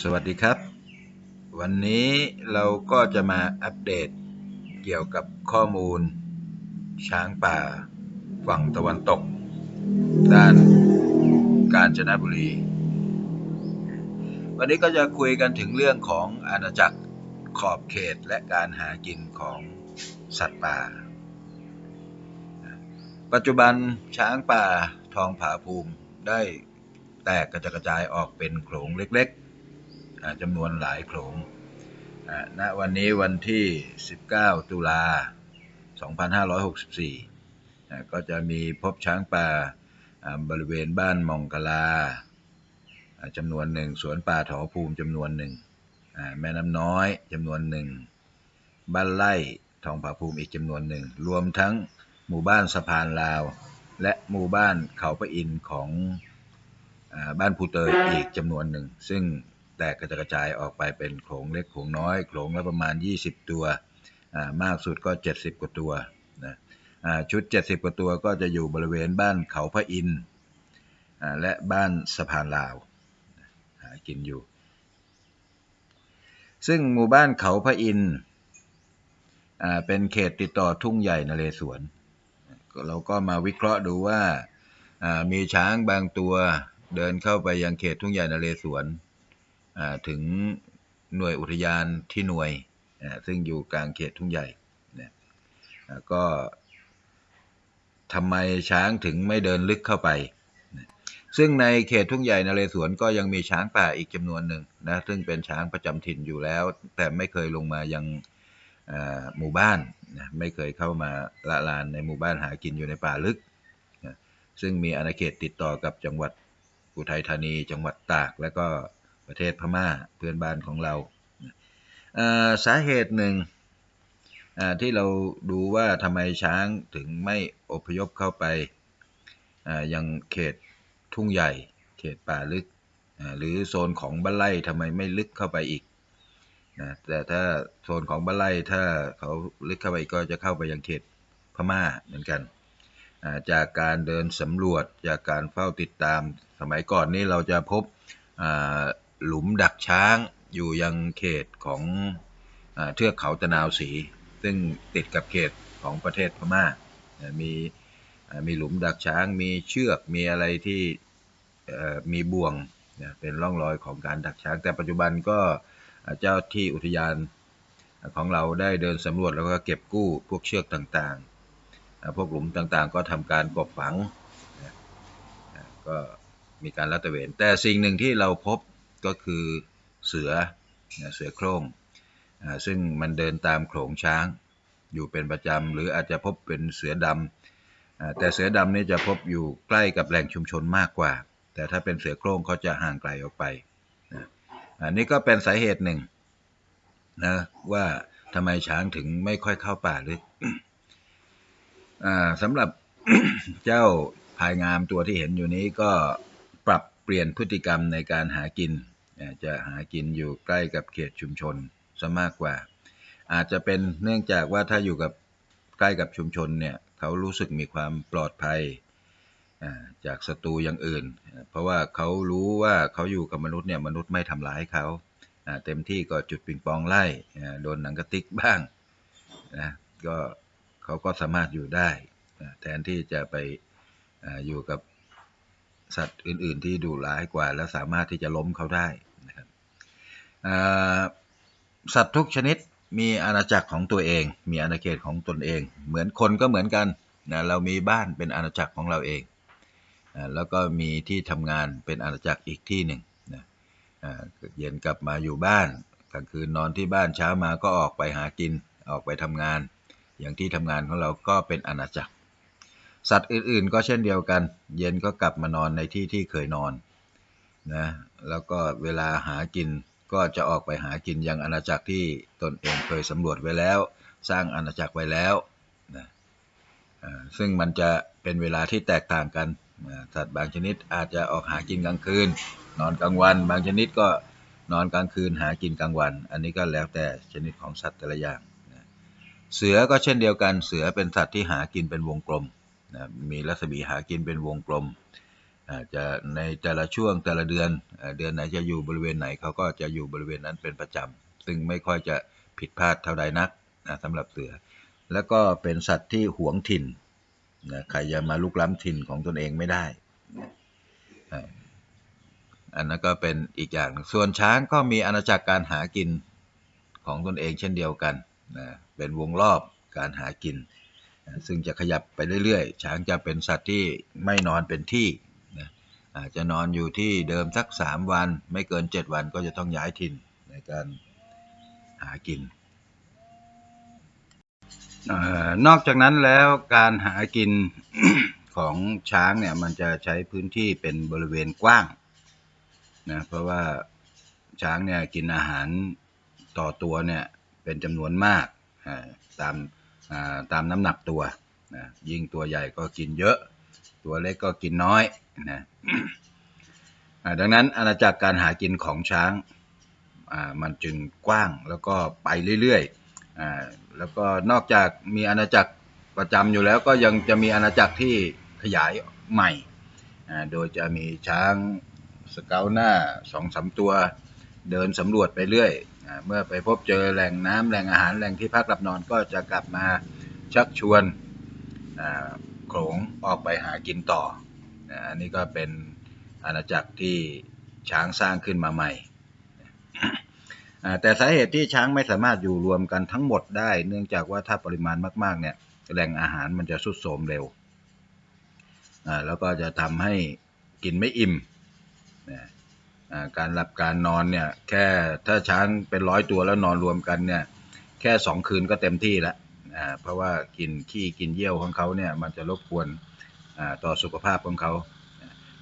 สวัสดีครับ วันนี้เราก็จะมาอัปเดตเกี่ยวกับข้อมูล ช้างป่า ฝั่งตะวันตก ด้านกาญจนบุรี วันนี้ก็จะคุยกันถึงเรื่องของอาณาจักรขอบเขตและการหากินของสัตว์ป่า ปัจจุบันช้างป่าทองผาภูมิได้แตกกระจายออกเป็นโขลงเล็กๆ จำนวนหลายโขลงณวันนี้วันที่ 19 ตุลา 2564 ก็จะมีพบช้างป่าบริเวณบ้านมองกลาจำนวนหนึ่งสวนป่าถอภูมิจำนวนหนึ่งแม่น้ำน้อยจำนวนหนึ่งบ้านไร่ทองผาภูมิอีกจำนวนหนึ่ง รวมทั้งหมู่บ้านสะพานลาว และหมู่บ้านเขาพระอินของอบ้านภูเตยอีกจำนวนหนึ่ง ซึ่ง แตกกระจกระจายออกไปเป็นโขลงเล็กโขลงน้อยโขลงละประมาณ 20 ตัว มากสุดก็ 70 กว่าตัวนะชุด 70 กว่าตัวก็จะอยู่บริเวณบ้านเขาพระอินและบ้านสะพานลาวหากินอยู่ ซึ่งหมู่บ้านเขาพระอินอเป็นเขตติดต่อทุ่งใหญ่นเรศวรเราก็มาวิเคราะห์ดูว่ามีช้างบางตัวเดินเข้าไปยังเขตทุ่งใหญ่นเรศวร ถึงหน่วยอุทยานที่หน่วยซึ่งอยู่กลางเขตทุ่งใหญ่นก็ทำไมช้างถึงไม่เดินลึกเข้าไป ซึ่งในเขตทุ่งใหญ่นเรศวรก็ยังมีช้างป่าอีกจำนวนหนึ่งนะซึ่งเป็นช้างประจำถิ่นอยู่แล้ว แต่ไม่เคยลงมายังหมู่บ้านนะไม่เคยเข้ามาละลานในหมู่บ้านหากินอยู่ในป่าลึกนะซึ่งมีอาณาเขตติดต่อกับจังหวัดอุทัยธานี จังหวัดตาก และก็ ประเทศพม่าเพื่อนบ้านของเราสาเหตุหนึ่งที่เราดูว่าทำไมช้างถึงไม่อพยพเข้าไปยังเขตทุ่งใหญ่ เขตป่าลึก หรือโซนของบ้านไร่ทำไมไม่ลึกเข้าไปอีกนะแต่ถ้าโซนของบ้านไร่ถ้าเขาลึกเข้าไปก็จะเข้าไปยังเขตพม่าเหมือนกัน จากการเดินสำรวจจากการเฝ้าติดตามสมัยก่อนนี้เราจะพบ หลุมดักช้างอยู่ยังเขตของอเทือกเขาตะนาวศรีซึ่งติดกับเขตของประเทศพม่า มีมีหลุมดักช้าง มีเชือก มีอะไรที่มีบ่วงเป็นร่องรอยของการดักช้าง แต่ปัจจุบันก็เจ้าที่อุทยานของเราได้เดินสำรวจแล้วก็เก็บกู้พวกเชือกต่างๆ พวกหลุมต่างๆ ก็ทำการกบฝัง ก็มีการลัดตระเวน แต่สิ่งหนึ่งที่เราพบ ก็คือเสือเสือโคร่งอ่าซึ่งมันเดินตามโขลงช้างอยู่เป็นประจำ หรืออาจจะพบเป็นเสือดำแต่เสือดำนี่จะพบอยู่ใกล้กับแหล่งชุมชนมากกว่า แต่ถ้าเป็นเสือโคร่งเขาจะห่างไกลออกไปอันนี้ก็เป็นสาเหตุหนึ่งนะว่าทำไมช้างถึงไม่ค่อยเข้าป่าลึกอ่าสำหรับเจ้าพายงามตัวที่เห็นอยู่นี้ก็ เปลี่ยนพฤติกรรมในการหากิน จะหากินอยู่ใกล้กับเขตชุมชนซะมากกว่า อาจจะเป็นเนื่องจากว่าถ้าอยู่กับใกล้กับชุมชนเนี่ยเขารู้สึกมีความปลอดภัยจากศัตรูอย่างอื่น เพราะว่าเขารู้ว่าเขาอยู่กับมนุษย์เนี่ยมนุษย์ไม่ทำร้ายเขาเต็มที่ก็จุดปิงปองไล่โดนหนังกระติกบ้างนะก็เขาก็สามารถอยู่ได้ แทนที่จะไปอยู่กับ สัตว์อื่น ๆ ที่ดุร้ายกว่า แล้วสามารถที่จะล้มเขาได้นะครับสัตว์ทุกชนิดมีอาณาจักรของตัวเอง มีอาณาเขตของตนเอง เหมือนคนก็เหมือนกันนะเรามีบ้านเป็นอาณาจักรของเราเองแล้วก็มีที่ทำงานเป็นอาณาจักรอีกที่หนึ่งนะเย็นกลับมาอยู่บ้านกลางคืนนอนที่บ้านเช้ามาก็ออกไปหากินออกไปทำงาน อย่างที่ทำงานของเราก็เป็นอาณาจักร สัตว์อื่นๆ ก็เช่นเดียวกัน เย็นก็กลับมานอนในที่ที่เคยนอนนะแล้วก็เวลาหากินก็จะออกไปหากินยังอาณาจักรที่ตนเองเคยสำรวจไว้แล้ว สร้างอาณาจักรไว้แล้วนะอ่าซึ่งมันจะเป็นเวลาที่แตกต่างกันสัตว์บางชนิดอาจจะออกหากินกลางคืน นอนกลางวัน บางชนิดก็นอนกลางคืนหากินกลางวัน อันนี้ก็แล้วแต่ชนิดของสัตว์แต่ละอย่าง เสือก็เช่นเดียวกัน เสือเป็นสัตว์ที่หากินเป็นวงกลม นะมีรัศมีหากินเป็นวงกลมจะในแต่ละช่วงแต่ละเดือนเดือนไหนจะอยู่บริเวณไหนเขาก็จะอยู่บริเวณนั้นเป็นประจำซึ่งไม่ค่อยจะผิดพลาดเท่าใดนักนะสำหรับเสือ แล้วก็เป็นสัตว์ที่หวงถิ่นนะใครจะมาลุกล้ำถิ่นของตนเองไม่ได้ อันนั้นก็เป็นอีกอย่าง ส่วนช้างก็มีอาณาจักรการหากินของตนเองเช่นเดียวกันนะเป็นวงรอบการหากิน ซึ่งจะขยับไปเรื่อยๆ ช้างจะเป็นสัตว์ที่ไม่นอนเป็นที่นะอาจจะนอนอยู่ที่เดิมสัก 3 วัน ไม่เกิน 7 วันก็จะต้องย้ายถิ่นในการหากินออนอกจากนั้นแล้วการหากินของช้างเนี่ยมันจะใช้พื้นที่เป็นบริเวณกว้างนะเพราะว่าช้างเนี่ยกินอาหารต่อตัวเนี่ยเป็นจำนวนมากตาม ตามน้ำหนักตัวนะยิ่งตัวใหญ่ก็กินเยอะ ตัวเล็กก็กินน้อยนะดังนั้นอาณาจักรการหากินของช้างมันจึงกว้างแล้วก็ไปเรื่อยๆอแล้วก็นอกจากมีอาณาจักรประจำอยู่แล้วก็ยังจะมีอาณาจักรที่ขยายใหม่ โดยจะมีช้างสเกาหน้าสองสามตัวเดินสำรวจไปเรื่อย เมื่อไปพบเจอแหล่งน้ำแหล่งอาหารแหล่งที่พักหลับนอนก็จะกลับมาชักชวนโขงออกไปหากินต่อนะอันนี้ก็เป็นอาณาจักรที่ช้างสร้างขึ้นมาใหม่แต่สาเหตุที่ช้างไม่สามารถอยู่รวมกันทั้งหมดได้ เนื่องจากว่าถ้าปริมาณมากๆเนี่ยแหล่งอาหารมันจะสุดโทมเร็วแล้วก็จะทำให้กินไม่อิ่ม การหลับการนอนเนี่ยแค่ถ้าช้างเป็นร้อยตัวแล้วนอนรวมกันเนี่ยแค่สองคืนก็เต็มที่แล้วเพราะว่ากินขี้กินเยี่ยวของเขาเนี่ยมันจะรบกวนต่อสุขภาพของเขา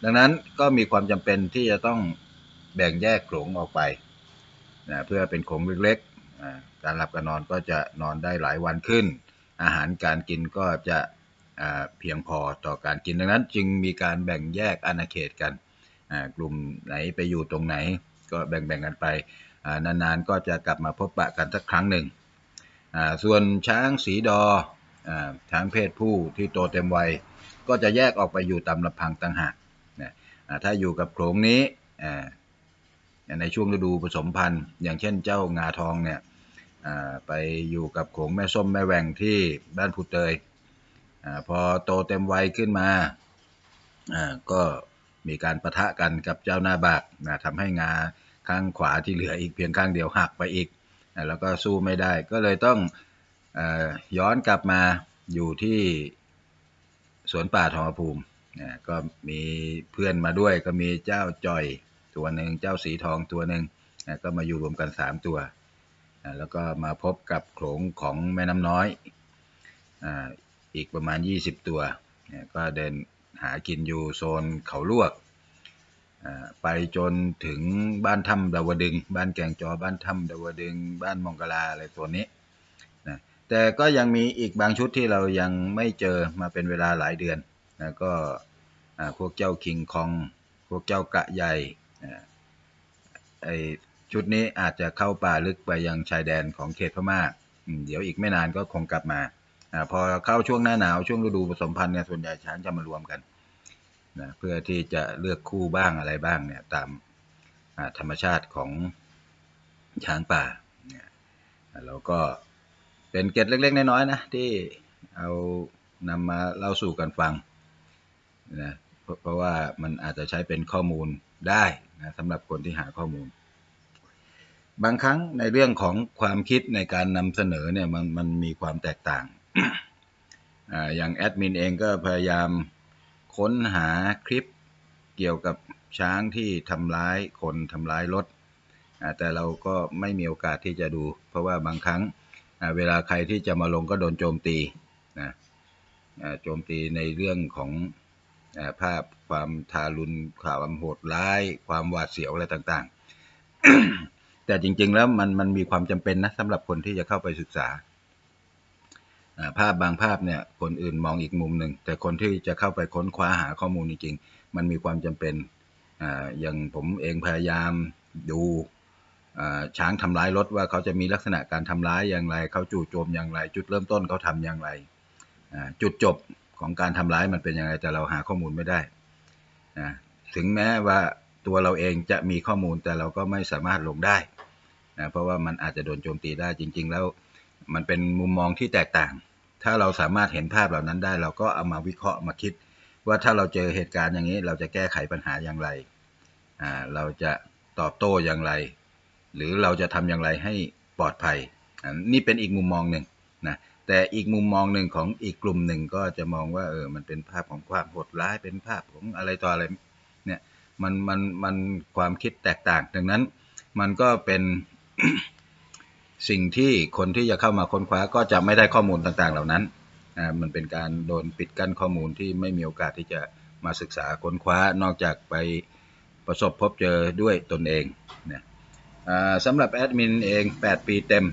ดังนั้นก็มีความจำเป็นที่จะต้องแบ่งแยกโขลงออกไปนะเพื่อเป็นโขลงเล็กๆ การหลับการนอนก็จะนอนได้หลายวันขึ้น อาหารการกินก็จะเพียงพอต่อการกินดังนั้นจึงมีการแบ่งแยกอาณาเขตกัน กลุ่มไหนไปอยู่ตรงไหน ก็แบ่งๆกันไปนานๆก็จะกลับมาพบปะกันสักครั้งหนึ่ง ส่วนช้างสีดอช้างเพศผู้ที่โตเต็มวัย ก็จะแยกออกไปอยู่ตามลำพังต่างหากถ้าอยู่กับโขลงนี้ในช่วงฤดูผสมพันธุ์ อย่างเช่นเจ้างาทองเนี่ยไปอยู่กับโขงแม่ส้มแม่แหว่งที่บ้านภูเตยอพอโตเต็มวัยขึ้นมาก็ มีการประทะกันกับเจ้าหน้าบากนะทำให้งาข้างขวาที่เหลืออีกเพียงข้างเดียวหักไปอีกอ่าแล้วก็สู้ไม่ได้ก็เลยต้องอย้อนกลับมาอยู่ที่สวนป่าทองภูมินะก็มีเพื่อนมาด้วยก็มีเจ้าจ่อยตัวหนึ่งเจ้าสีทองตัวหนึ่งนะก็มาอยู่รวมกัน 3 ตัวนะแล้วก็มาพบกับโขลงของแม่น้ำน้อยออีกประมาณ 20 ตัวนะก็เดิน หากินอยู่โซนเขาลวก ไปจนถึงบ้านถ้ำดาวดึง บ้านแก่งจอบ้านถ้ำดาวดึง บ้านมองกลาอะไรตัวนี้นะแต่ก็ยังมีอีกบางชุดที่เรายังไม่เจอมาเป็นเวลาหลายเดือนแล้วก็พวกเจ้าคิงคอง พวกเจ้ากะใหญ่ไอชุดนี้อาจจะเข้าป่าลึกไปยังชายแดนของเขตพม่าเดี๋ยวอีกไม่นานก็คงกลับมาอพอเข้าช่วงหน้าหนาวช่วงฤดูผสมพันธุ์เนี่ยส่วนใหญ่ช้างจะมารวมกัน นะเพื่อที่จะเลือกคู่บ้างอะไรบ้างเนี่ยตามธรรมชาติของช้างป่าเนี่ยแล้วก็เป็นเกร็ดเล็กๆน้อยๆนะที่เอานำมาเล่าสู่กันฟังนะเพราะเพราะว่ามันอาจจะใช้เป็นข้อมูลได้นะสำหรับคนที่หาข้อมูล บางครั้งในเรื่องของความคิดในการนำเสนอเนี่ยมันมันมีความแตกต่างอ่าอย่างแอดมินเองก็พยายาม ค้นหาคลิปเกี่ยวกับช้างที่ทำร้ายคนทำร้ายรถ แต่เราก็ไม่มีโอกาสที่จะดู เพราะว่าบางครั้งเวลาใครที่จะมาลงก็โดนโจมตีนะโจมตีในเรื่องของภาพความทารุณความโหดร้าย ความหวาดเสียวอะไรต่างๆ แต่จริงๆแล้วมันมันมีความจำเป็นนะสำหรับคนที่จะเข้าไปศึกษาอ่า ภาพบางภาพเนี่ยคนอื่นมองอีกมุมหนึ่ง แต่คนที่จะเข้าไปค้นคว้าหาข้อมูลจริงๆ มันมีความจำเป็นออย่างผมเองพยายามดูช้างทำร้ายรถว่าเขาจะมีลักษณะการทำร้ายอย่างไร เขาจู่โจมอย่างไร จุดเริ่มต้นเขาทำอย่างไร จุดจบของการทำร้ายมันเป็นยังไงแต่เราหาข้อมูลไม่ได้นะถึงแม้ว่าตัวเราเองจะมีข้อมูลแต่เราก็ไม่สามารถลงได้นะเพราะว่ามันอาจจะโดนโจมตีได้จริง ๆ แล้ว มันเป็นมุมมองที่แตกต่าง ถ้าเราสามารถเห็นภาพเหล่านั้นได้ เราก็เอามาวิเคราะห์มาคิด ว่าถ้าเราเจอเหตุการณ์อย่างนี้ เราจะแก้ไขปัญหาอย่างไร อ่า เราจะตอบโต้อย่างไร หรือเราจะทำอย่างไรให้ปลอดภัยอันนี่เป็นอีกมุมมองหนึ่งนะแต่อีกมุมมองหนึ่งของอีกกลุ่มหนึ่งก็จะมองว่าเออมันเป็นภาพของความโหดร้ายเป็นภาพของอะไรต่ออะไรเนี่ยมันมันมันความคิดแตกต่างดังนั้น มันก็เป็น สิ่งที่คนที่จะเข้ามาค้นคว้าก็จะไม่ได้ข้อมูลต่างๆ เหล่านั้นมันเป็นการโดนปิดกั้นข้อมูลที่ไม่มีโอกาสที่จะมาศึกษาค้นคว้านอกจากไปประสบพบเจอด้วยตนเองนะสำหรับแอดมินเอง 8 ปีเต็ม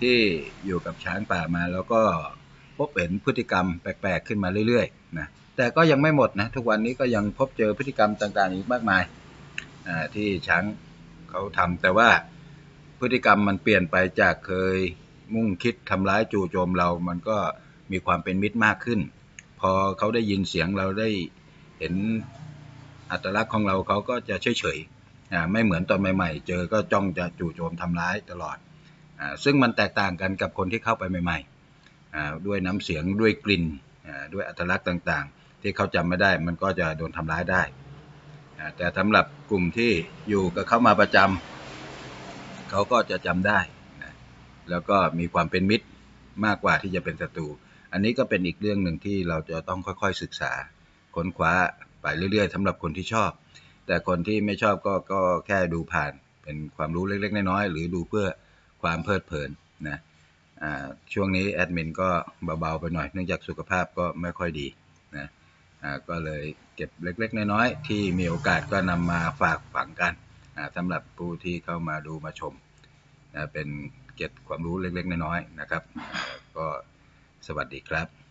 ที่อยู่กับช้างป่ามา แล้วก็พบเห็นพฤติกรรมแปลกๆขึ้นมาเรื่อยๆนะแต่ก็ยังไม่หมดนะทุกวันนี้ก็ยังพบเจอพฤติกรรมต่างๆอีกมากมายที่ช้างเขาทำแต่ว่า พฤติกรรมมันเปลี่ยนไปจากเคยมุ่งคิดทำร้ายจู่โจมเรา มันก็มีความเป็นมิตรมากขึ้น พอเขาได้ยินเสียงเราได้เห็นอัตลักษณ์ของเราเขาก็จะเฉยๆอ่าไม่เหมือนตอนใหม่ ๆ เจอก็จ้องจะจู่โจมทำร้ายตลอดอซึ่งมันแตกต่างกันกับคนที่เข้าไปใหม่ๆด้วยน้ำเสียงด้วยกลิ่นด้วยอัตลักษณ์ต่างๆ ที่เขาจำไม่ได้มันก็จะโดนทำร้ายได้ แต่สำหรับกลุ่มที่อยู่กับเข้ามาประจำ เขาก็จะจำได้นะแล้วก็มีความเป็นมิตรมากกว่าที่จะเป็นศัตรู อันนี้ก็เป็นอีกเรื่องหนึ่งที่เราจะต้องค่อยๆศึกษาค้นคว้าไปเรื่อยๆสำหรับคนที่ชอบ แต่คนที่ไม่ชอบก็ก็แค่ดูผ่านเป็นความรู้เล็กๆน้อยๆหรือดูเพื่อความเพลิดเพลินนะอ่าช่วงนี้แอดมินก็เบาๆไปหน่อยเนื่องจากสุขภาพก็ไม่ค่อยดีนะอ่าก็เลยเก็บเล็กๆน้อยๆที่มีโอกาสก็นำมาฝากฝังกัน นะสำหรับผู้ที่เข้ามาดูมาชมนะเป็นเก็บความรู้เล็กๆ น้อยๆนะครับ ก็สวัสดีครับ